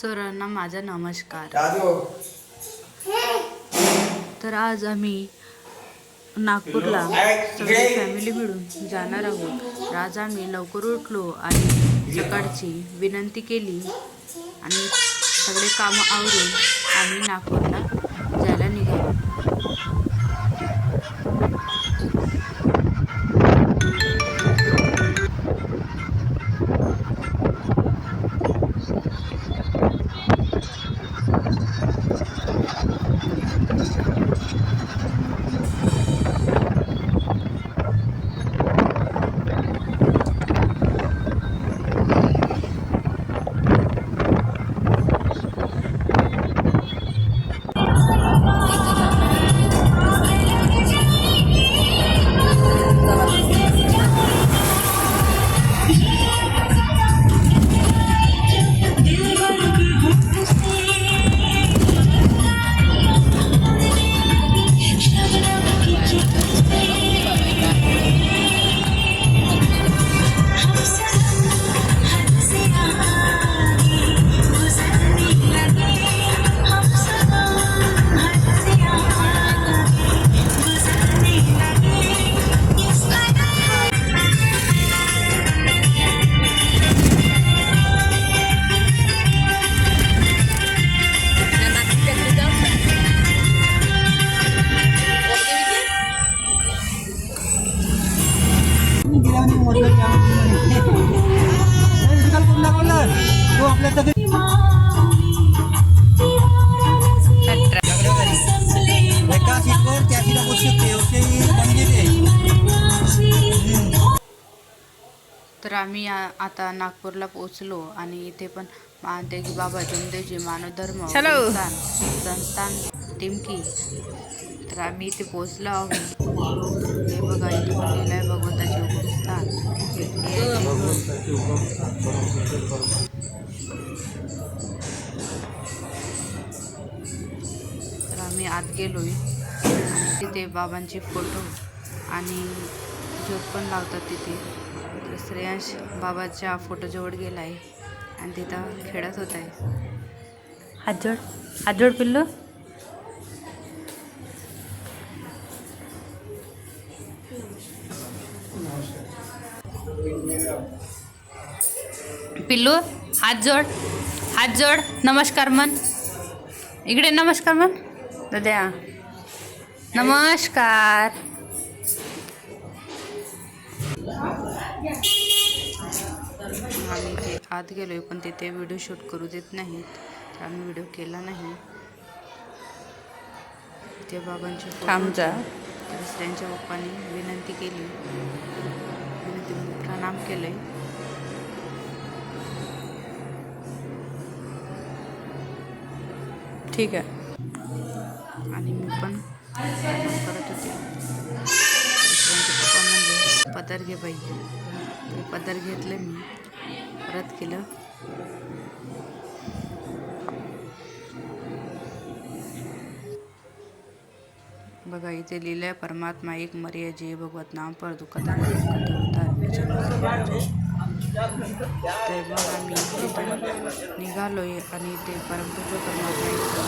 सरांना माझा नमस्कार. तर आज आम्ही नागपूरला सगळी फॅमिली मिळून जाणार आहोत. तर आज आम्ही लवकर उठलो आणि सकाळची विनंती केली आणि सगळे कामं आवरून आम्ही नागपूरला एका सीटवर त्या सीटला बसू शकते असे तर आम्ही आ- आता नागपूरला पोहोचलो आणि इथे पण महादेवी बाबा जमदेवजी मानव धर्म संस्थान संस्थान टिमकी. तर आम्ही इथे पोहोचलो आहोत. हे बघा इथे पण लिहिलं आहे भगवंताचे उपस्थान. आम्ही आत गेलो आणि तिथे बाबांचे फोटो आणि ज्योत पण लावतात तिथे. तर श्रेयांश बाबाच्या फोटोजवळ गेला आहे आणि तिथं खेळत होत आहे हातजोड हातजोड पिल्लू. पिल्लू हात जोड. हात जोड. नमस्कार मन इकडे नमस्कार मन दाद्या. नमस्कार. आम्ही ते आत गेलोय पण तिथे व्हिडिओ शूट करू देत नाहीत. आम्ही व्हिडिओ केला नाही. ते बाबांचे. तर त्यांच्या पप्पांनी विनंती केली. विनंती प्रणाम केले ठीक आहे. आणि मी पण करत होते. पप्पा म्हणले पदर घे बाई. ते पदर घेतले मी. परत केलं. बघा इथे लिहिलं आहे परमात्मा एक मर्या जे भगवत नाम पर दुखता तर मग आम्ही निघालो निघालोय आणि ते परमपूज्य परमात्मा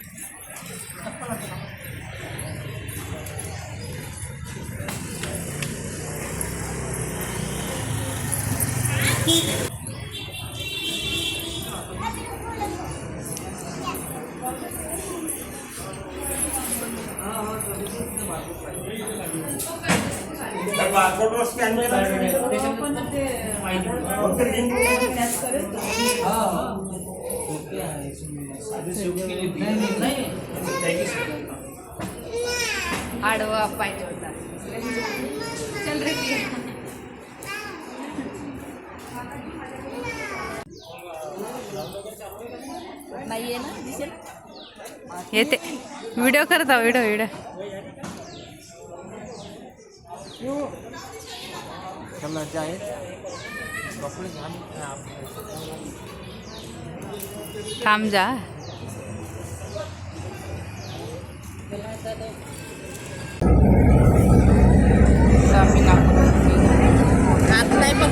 स्कॅन आडवा पाहिजे होता. चल रे नाहीये ना दिसेल? येते. व्हिडिओ करता व्हिडिओ व्हिडिओ. चला जाए। कपड़े घाम थांब जा। नाही पण